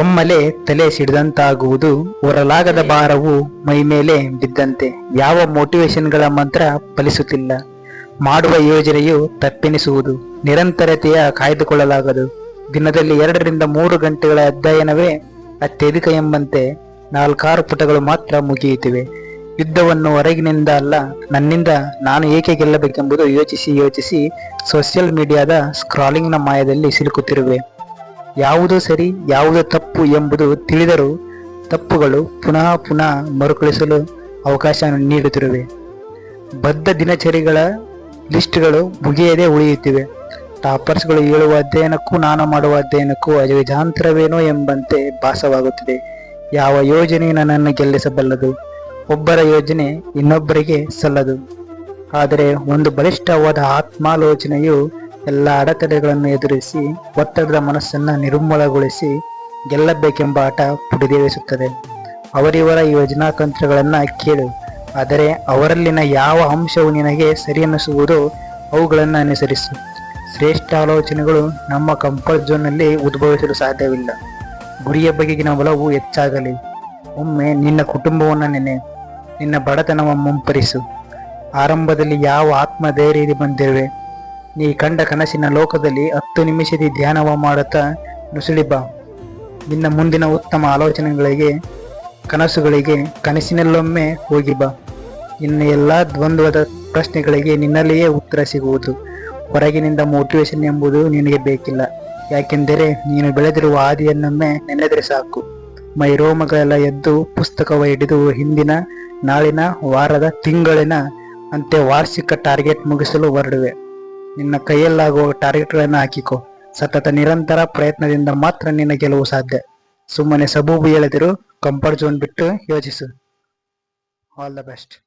ಒಮ್ಮೆಲೆ ತಲೆ ಸಿಡಿದಂತಾಗುವುದು ಹೊರಲಾಗದ ಭಾರವು ಮೈ ಮೇಲೆ ಬಿದ್ದಂತೆ. ಯಾವ ಮೋಟಿವೇಶನ್ಗಳ ಮಂತ್ರ ಫಲಿಸುತ್ತಿಲ್ಲ. ಮಾಡುವ ಯೋಜನೆಯು ತಪ್ಪೆನಿಸುವುದು. ನಿರಂತರತೆಯ ಕಾಯ್ದುಕೊಳ್ಳಲಾಗದು. ದಿನದಲ್ಲಿ ಎರಡರಿಂದ ಮೂರು ಗಂಟೆಗಳ ಅಧ್ಯಯನವೇ ಅತ್ಯಧಿಕ ಎಂಬಂತೆ ನಾಲ್ಕಾರು ಪುಟಗಳು ಮಾತ್ರ ಮುಗಿಯುತ್ತಿವೆ. ಯುದ್ಧವನ್ನು ಹೊರಗಿನಿಂದ ಅಲ್ಲ, ನನ್ನಿಂದ ನಾನು ಏಕೆ ಗೆಲ್ಲಬೇಕೆಂಬುದು ಯೋಚಿಸಿ ಯೋಚಿಸಿ ಸೋಷಿಯಲ್ ಮೀಡಿಯಾದ ಸ್ಕ್ರಾಲಿಂಗ್ನ ಮಾಯದಲ್ಲಿ ಸಿಲುಕುತ್ತಿರುವೆ. ಯಾವುದು ಸರಿ, ಯಾವುದು ತಪ್ಪು ಎಂಬುದು ತಿಳಿದರೂ ತಪ್ಪುಗಳು ಪುನಃ ಪುನಃ ಮರುಕಳಿಸಲು ಅವಕಾಶ ನೀಡುತ್ತಿರುವೆ. ಬದ್ಧ ದಿನಚರಿಗಳ ಲಿಸ್ಟ್ಗಳು ಮುಗಿಯದೇ ಉಳಿಯುತ್ತಿವೆ. ಟಾಪರ್ಸ್ಗಳು ಹೇಳುವ ಅಧ್ಯಯನಕ್ಕೂ ನಾನು ಮಾಡುವ ಅಧ್ಯಯನಕ್ಕೂ ಅಜವಿಜಾಂತರವೇನೋ ಎಂಬಂತೆ ಭಾಸವಾಗುತ್ತಿದೆ. ಯಾವ ಯೋಜನೆ ನನ್ನನ್ನು ಗೆಲ್ಲಿಸಬಲ್ಲದು? ಒಬ್ಬರ ಯೋಜನೆ ಇನ್ನೊಬ್ಬರಿಗೆ ಸಲ್ಲದು. ಆದರೆ ಒಂದು ಬಲಿಷ್ಠವಾದ ಆತ್ಮಾಲೋಚನೆಯು ಎಲ್ಲ ಅಡೆತಡೆಗಳನ್ನು ಎದುರಿಸಿ, ಒತ್ತಡದ ಮನಸ್ಸನ್ನು ನಿರ್ಮೂಲಗೊಳಿಸಿ ಗೆಲ್ಲಬೇಕೆಂಬ ಆಟ ಪುಡಿದೇವಿಸುತ್ತದೆ. ಅವರಿವರ ಯೋಜನಾ ತಂತ್ರಗಳನ್ನು ಕೇಳು, ಆದರೆ ಅವರಲ್ಲಿನ ಯಾವ ಅಂಶವು ನಿನಗೆ ಸರಿ ಅನ್ನಿಸುವುದೋ ಅವುಗಳನ್ನು ಅನುಸರಿಸು. ಶ್ರೇಷ್ಠ ಆಲೋಚನೆಗಳು ನಮ್ಮ ಕಂಫರ್ಟ್ ಝೋನ್ನಲ್ಲಿ ಉದ್ಭವಿಸಲು ಸಾಧ್ಯವಿಲ್ಲ. ಗುರಿಯ ಬಗೆಗಿನ ಒಲವು ಹೆಚ್ಚಾಗಲಿ. ಒಮ್ಮೆ ನಿನ್ನ ಕುಟುಂಬವನ್ನು ನೆನೆ, ನಿನ್ನ ಬಡತನವ ಮುಂಪರಿಸು. ಆರಂಭದಲ್ಲಿ ಯಾವ ಆತ್ಮಧೈರ್ಯ ಬಂದಿರುವೆ? ನೀ ಕಂಡ ಕನಸಿನ ಲೋಕದಲ್ಲಿ ಹತ್ತು ನಿಮಿಷದ ಧ್ಯಾನವ ಮಾಡುತ್ತಾ ನುಸುಳಿ ಬಾ ನಿನ್ನ ಮುಂದಿನ ಉತ್ತಮ ಆಲೋಚನೆಗಳಿಗೆ, ಕನಸುಗಳಿಗೆ, ಕನಸಿನಲ್ಲೊಮ್ಮೆ ಹೋಗಿ ಬಾ ನಿನ್ನ ಎಲ್ಲ ದ್ವಂದ್ವದ ಪ್ರಶ್ನೆಗಳಿಗೆ ನಿನ್ನಲ್ಲಿಯೇ ಉತ್ತರ ಸಿಗುವುದು. ಹೊರಗಿನಿಂದ ಮೋಟಿವೇಶನ್ ಎಂಬುದು ನಿನಗೆ ಬೇಕಿಲ್ಲ. ಯಾಕೆಂದರೆ ನೀನು ಬೆಳೆದಿರುವ ಹಾದಿಯನ್ನೊಮ್ಮೆ ನೆನೆದರೆ ಸಾಕು. ಮೈ ರೋಮಗಳೆಲ್ಲ ಎದ್ದು ಪುಸ್ತಕವ ಹಿಡಿದು ಹಿಂದಿನ ನಾಳಿನ ವಾರದ ತಿಂಗಳಿನ ಅಂತೆ ವಾರ್ಷಿಕ ಟಾರ್ಗೆಟ್ ಮುಗಿಸಲು ಹೊರಡುವೆ. ನಿನ್ನ ಕೈಯಲ್ಲಾಗುವ ಟಾರ್ಗೆಟ್ಗಳನ್ನು ಹಾಕಿಕೊ. ಸತತ ನಿರಂತರ ಪ್ರಯತ್ನದಿಂದ ಮಾತ್ರ ನಿನ್ನ ಗೆಲುವು ಸಾಧ್ಯ. ಸುಮ್ಮನೆ ಸಬೂಬು ಹೇಳದಿರು ಕಂಫರ್ಟ್ ಝೋನ್ ಬಿಟ್ಟು ಯೋಚಿಸು. All the best